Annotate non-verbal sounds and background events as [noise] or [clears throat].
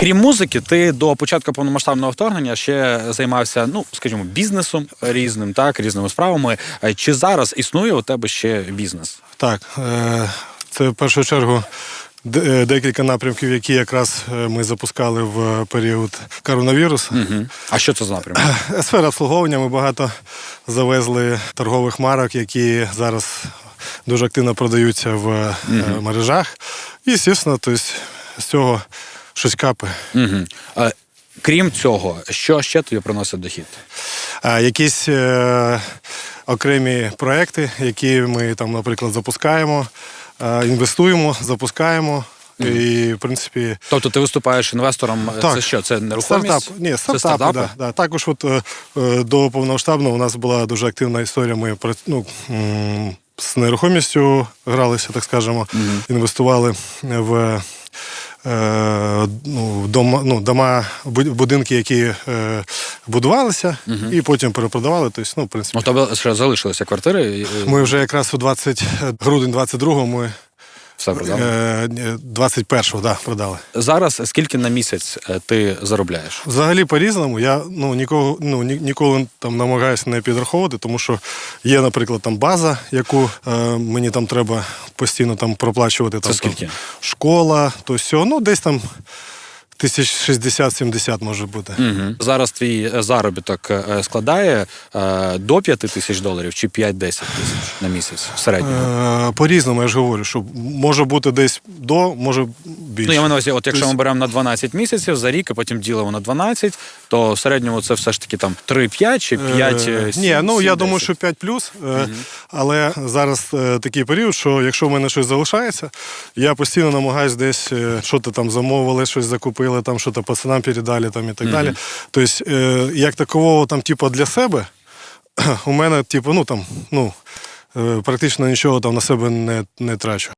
Крім музики, ти до початку повномасштабного вторгнення ще займався, ну скажімо, бізнесом різним, так, різними справами. Е, Чи зараз існує у тебе ще бізнес? Так, е, це в першу чергу е, декілька напрямків, які якраз ми запускали в період коронавірусу. Угу. А що це за напрямок? Сфера обслуговування. Ми багато завезли торгових марок, які зараз дуже активно продаються в е, мережах. І, звісно, тобто, з цього щось капає. Угу. Крім цього, що ще тобі приносить дохід? А якісь е, окремі проекти, які ми там, наприклад, запускаємо, е, інвестуємо, запускаємо. І, в принципі, Тобто ти виступаєш інвестором, е, Так. це що? Це нерухомість? Стартап. Ні, Це стартапи, стартапи? Да, да. Також от, е, е, до повномасштабного у нас була дуже активна історія. Ми ну, з нерухомістю гралися, так скажемо, інвестували в. Е, Ну, дома, ну, дома, бу- будинки, які будувалися, будувалися, і потім перепродавали. Тобто, ну, в принципі, Ну, тобі ще залишилися квартири, е, ми вже якраз у 20 грудень 22-го ми все продав. е, 21-го да, продали. Зараз скільки на місяць е, ти заробляєш? Взагалі по-різному. Я ну, нікого, ну, ні- ніколи там намагаюся не підраховувати, тому що є, наприклад, там база, яку е, мені там треба постійно там проплачувати. Там, скільки? Там, школа, то все. Ну, десь там тисяч 60-70 може бути. Угу. Зараз твій е, заробіток е, складає е, до 5 тисяч доларів чи 5-10 тисяч на місяць в середньому? Е, по-різному, я ж говорю, що може бути десь до, може більше. Ну, я маю на увазі, от якщо Тобто- ми беремо на 12 місяців за рік, і потім ділимо на 12, то в середньому це все ж таки там 3-5 чи 5 Е, Ні, ну я думаю, що 5 плюс. е, Але зараз е, такий період, що якщо в мене щось залишається, я постійно намагаюся десь е, що то там замовили, щось закупили, там що то пацанам передали там і так далі. Тобто, е, як такового там, типу, для себе, [clears throat] у мене, типу, ну там, ну. е, Практично нічого там на себе не, не трачу.